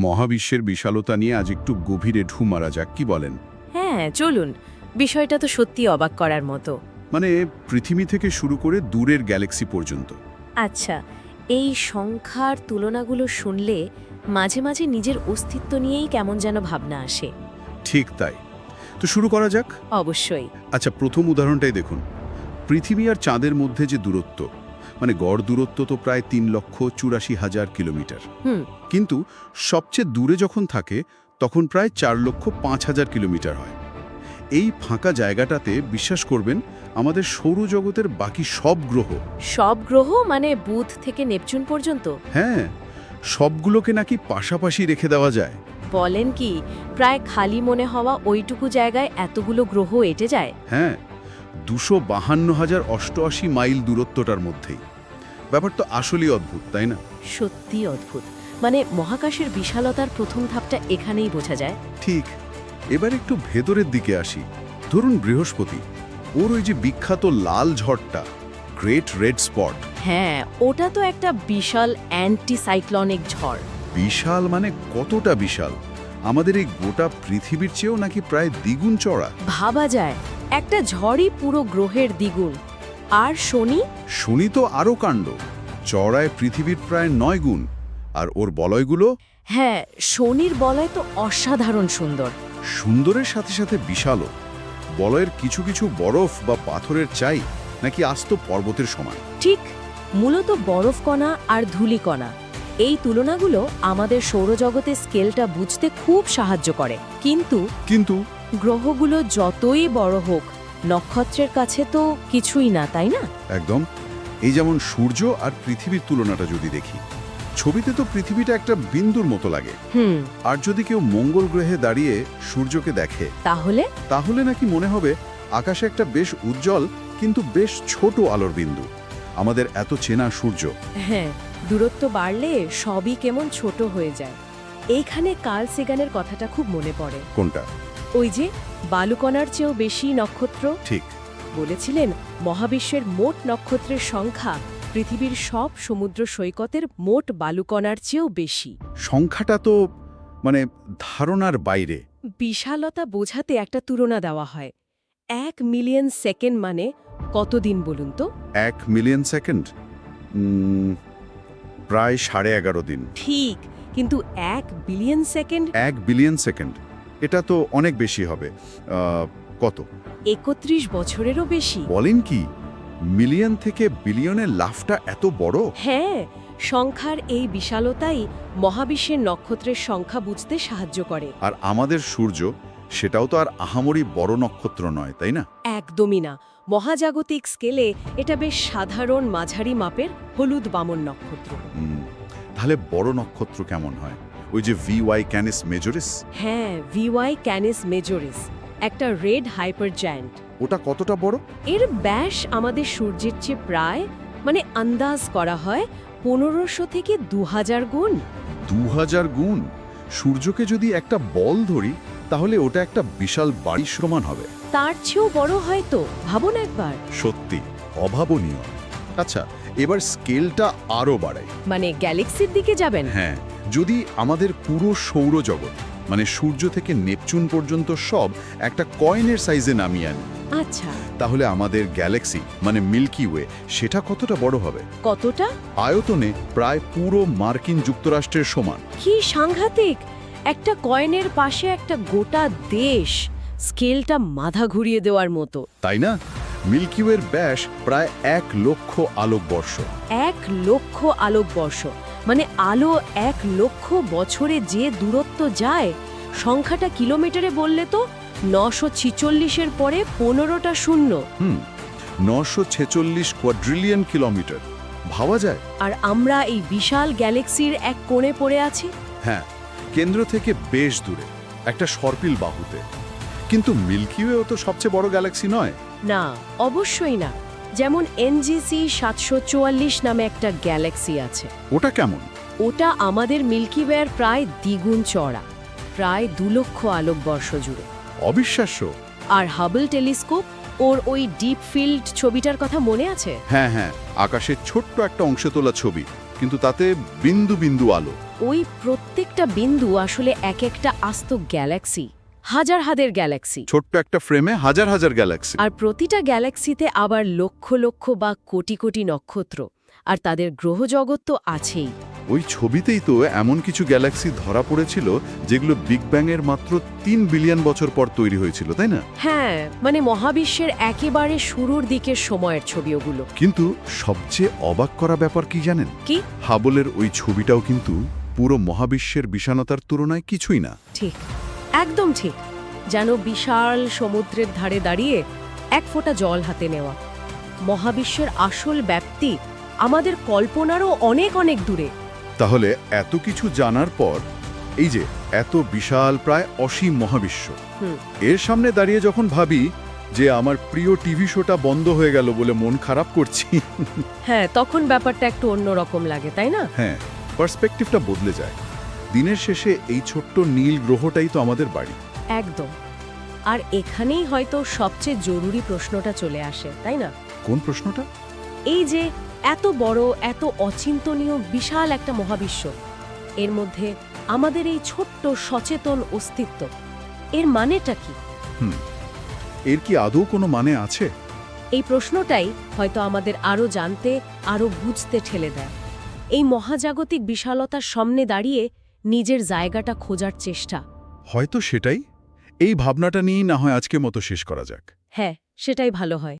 মহাবিশ্বের বিশালতা নিয়ে আজ একটু গভীরে ঢু মারা যাক কি বলেন? হ্যাঁ চলুন। বিষয়টা তো সত্যি অবাক করার মতো। মানে পৃথিবী থেকে শুরু করে দূরের গ্যালাক্সি পর্যন্ত। আচ্ছা এই সংখ্যার তুলনাগুলো শুনলে মাঝে মাঝে নিজের অস্তিত্ব নিয়েই কেমন যেন ভাবনা আসে। ঠিক তাই। তো শুরু করা যাক? অবশ্যই। আচ্ছা প্রথম উদাহরণটাই দেখুন। পৃথিবী আর চাঁদের মধ্যে যে দূরত্ব মানে গড় দূরত্ব তো প্রায় তিন লক্ষ চুরাশি হাজার কিলোমিটার। কিন্তু সবচেয়ে দূরে যখন থাকে তখন প্রায় চার লক্ষ পাঁচ হাজার কিলোমিটার হয়। এই ফাঁকা জায়গাটাতে বিশ্বাস করবেন আমাদের সৌরজগতের বাকি সব গ্রহ। সব গ্রহ মানে বুধ থেকে নেপচুন পর্যন্ত? হ্যাঁ সবগুলোকে নাকি পাশাপাশি রেখে দেওয়া যায়। বলেন কি প্রায় খালি মনে হওয়া ওইটুকু জায়গায় এতগুলো গ্রহ এটে যায়? হ্যাঁ দুশো বাহান্ন হাজার অষ্টআশি মাইল দূরত্বটার মধ্যেই। ব্যাপার তো আসলেই অদ্ভুত তাই না? সত্যি অদ্ভুত। মানে মহাকাশের বিশালতার প্রথম ধাপটা এখানেই বোঝা যায়। ঠিক। এবার একটু ভেতরের দিকে আসি। ধরুন বৃহস্পতি ওর ওই যে বিখ্যাত লাল ঝড়টা গ্রেট রেড স্পট হ্যাঁ ওটা তো একটা বিশাল অ্যান্টি সাইক্লনিক ঝড়। বিশাল মানে কতটা বিশাল? আমাদের এই গোটা পৃথিবীর চেয়েও নাকি প্রায় দ্বিগুণ চড়া ভাবা যায়। একটা ঝড়ই পুরো গ্রহের দ্বিগুণ। আর শনি? শনি তো আরও কাণ্ড। চড়ায় পৃথিবীর প্রায় নয় গুণ। আর ওর বলয়গুলো? হ্যাঁ শনির বলয় তো অসাধারণ সুন্দর। সুন্দরের সাথে সাথে বিশালও। বলয়ের কিছু কিছু বরফ বা পাথরের চাই নাকি আস্ত পর্বতের সমান। ঠিক মূলত বরফকণা আর ধূলিকণা। এই তুলনাগুলো আমাদের সৌরজগতের স্কেলটা বুঝতে খুব সাহায্য করে। কিন্তু কিন্তু গ্রহগুলো যতই বড় হোক নক্ষত্রের কাছে তো কিছুই না তাই না? একদম। এই যেমন সূর্য আর পৃথিবীর তুলনাটা যদি দেখি ছবিতে তো পৃথিবীটা একটা বিন্দুর মতো লাগে। হুম। আর যদি কেউ মঙ্গল গ্রহে দাঁড়িয়ে সূর্যকে দেখে তাহলে? তাহলে নাকি মনে হবে আকাশে একটা বেশ উজ্জ্বল কিন্তু বেশ ছোট আলোর বিন্দু। আমাদের এত চেনা সূর্য। হ্যাঁ দূরত্ব বাড়লে সবই কেমন ছোট হয়ে যায়। এইখানে কার্ল সেগানের কথাটা খুব মনে পড়ে। কোনটা? ওই যে বালুকণার চেয়েও বেশি নক্ষত্র? ঠিক। বলেছিলেন মহাবিশ্বের মোট নক্ষত্রের সংখ্যা পৃথিবীর সব সমুদ্র সৈকতের মোট বালুকণার চেয়েও বেশি। সংখ্যাটা তো মানে ধারণার বাইরে। বিশালতা বোঝাতে একটা তুলনা দেওয়া হয়। এক মিলিয়ন সেকেন্ড মানে কতদিন বলুন তো? এক মিলিয়ন সেকেন্ড? প্রায় সাড়ে এগারো দিন। ঠিক কিন্তু এক বিলিয়ন সেকেন্ড? এক বিলিয়ন সেকেন্ড। এটা তো অনেক বেশি হবে। কত? একত্রিশ বছরেরও বেশি। বলেন কি মিলিয়ন থেকে বিলিয়নের লাফটা এত বড়? হ্যাঁ সংখ্যার এই বিশালতাই মহাবিশ্বের নক্ষত্রের সংখ্যা বুঝতে সাহায্য করে। আর আমাদের সূর্য সেটাও তো আর আহামরি বড় নক্ষত্র নয় তাই না? একদমই না। মহাজাগতিক স্কেলে এটা বেশ সাধারণ মাঝারি মাপের হলুদ বামন নক্ষত্র। তাহলে বড় নক্ষত্র কেমন হয়? ওই যে ভি ওয়াই ক্যানিস মেজরিস হ্যাঁ ভিওয়াই ক্যানিস মেজরিস একটা রেড হাইপার জায়ান্ট ওটা কতটা বড়? এর ব্যাস আমাদের সূর্যের চেয়ে প্রায় মানে আন্দাজ করা হয় পনেরোশো থেকে দু হাজার গুণ। দু হাজার গুণ? সূর্যকে যদি একটা বল ধরি তাহলে ওটা একটা বিশাল বাড়ি সমান হবে। তার চেয়েও বড় হয়তো ভাবুন একবার। সত্যি অভাবনীয়। আচ্ছা এবার স্কেলটা আরও বাড়াই। মানে গ্যালাক্সির দিকে যাবেন? হ্যাঁ। যদি আমাদের পুরো সৌরজগৎ মানে সূর্য থেকে নেপচুন পর্যন্ত সব একটা কয়েনের সাইজে নামিয়ে আনি আচ্ছা। তাহলে আমাদের গ্যালাক্সি মানে মিল্কি ওয়ে সেটা কতটা বড় হবে? কতটা? আয়তনে প্রায় পুরো মার্কিন যুক্তরাষ্ট্রের সমান। কি সাংঘাতিক! একটা কয়েনের পাশে একটা গোটা দেশ স্কেলটা মাথা ঘুরিয়ে দেওয়ার মতো। তাই না? মিল্কিওয়ের ব্যাস প্রায় এক লক্ষ আলোকবর্ষ। এক লক্ষ আলোকবর্ষ। মানে আলো এক লক্ষ বছরে যে দূরত্ব যায় সংখ্যাটা কিলোমিটারে বললে তো নশো ছিচল্লিশের পরে পনেরোটা শূন্য। হুম নশো ছেচল্লিশ কোয়াড্রিলিয়ন কিলোমিটার ভাবা যায়? আর আমরা এই বিশাল গ্যালাক্সির এক কোণে পড়ে আছি। হ্যাঁ কেন্দ্র থেকে বেশ দূরে একটা সর্পিল বাহুতে। কিন্তু মিল্কি ওয়েও তো সবচেয়ে বড় গ্যালাক্সি নয়। না অবশ্যই না। যেমন এনজিসি সাতশো চুয়াল্লিশ নামে একটা গ্যালাক্সি আছে। ওটা কেমন? ওটা আমাদের মিল্কি ওয়ের প্রায় দ্বিগুণ চড়া প্রায় দু লক্ষ আলোকবর্ষ জুড়ে। অবিশ্বাস্য। আর হাবল টেলিস্কোপ ওর ওই ডিপ ফিল্ড ছবিটার কথা মনে আছে? হ্যাঁ হ্যাঁ আকাশের ছোট্ট একটা অংশে তোলা ছবি কিন্তু তাতে বিন্দু বিন্দু আলো। ওই প্রত্যেকটা বিন্দু আসলে এক একটা আস্ত গ্যালাক্সি। হাজার হাজার গ্যালাক্সি। ছোট্ট একটা ফ্রেমে হাজার হাজার গ্যালাক্সি। আর প্রতিটা গ্যালাক্সিতে আবার লক্ষ লক্ষ বা কোটি কোটি নক্ষত্র। আর তাদের গ্রহজগৎ তো আছেই। ওই ছবিতেই তো এমন কিছু গ্যালাক্সি ধরা পড়েছিল যেগুলো বিগ ব্যাং এর মাত্র তিন বিলিয়ন বছর পর তৈরি হয়েছিল তাই না? হ্যাঁ মানে মহাবিশ্বের একেবারে শুরুর দিকের সময়ের ছবি ওগুলো কিন্তু সবচেয়ে অবাক করা ব্যাপার কি জানেন? কি? হাবলের ওই ছবিটাও কিন্তু পুরো মহাবিশ্বের বিষাণতার তুলনায় কিছুই না। ঠিক। একদম ঠিক যেন বিশাল সমুদ্রের ধারে দাঁড়িয়ে এক ফোঁটা জল হাতে নেওয়া। মহাবিশ্বের আসল ব্যাপ্তি আমাদের কল্পনারও অনেক অনেক দূরে। তাহলে এত কিছু জানার পর এই যে এত বিশাল প্রায় অসীম মহাবিশ্ব এর সামনে দাঁড়িয়ে যখন ভাবি যে আমার প্রিয় টিভি শোটা বন্ধ হয়ে গেল বলে মন খারাপ করছি হ্যাঁ তখন ব্যাপারটা একটু অন্যরকম লাগে তাই না? হ্যাঁ পার্সপেক্টিভটা বদলে যায়। দিনের শেষে এই ছোট্ট নীল গ্রহটাই তো আমাদের বাড়ি। একদম। আর এখানেই হয়তো সবচেয়ে জরুরি প্রশ্নটা চলে আসে তাই না? কোন প্রশ্নটা? এই যে এত বড় এত অচিন্তনীয় বিশাল একটা মহাবিশ্ব। এর মধ্যে আমাদের এই ছোট্ট সচেতন অস্তিত্ব। এর মানেটা কি? এর কি আদৌ কোনো মানে আছে? এই প্রশ্নটাই হয়তো আমাদের আরও জানতে আরও বুঝতে ঠেলে দেয়। এই মহাজাগতিক বিশালতার সামনে দাঁড়িয়ে নিজের জায়গাটা খোঁজার চেষ্টা। হয়তো সেটাই। এই ভাবনাটা নিয়েই না হয় আজকে মতো শেষ করা যাক। হ্যাঁ সেটাই ভালো হয়।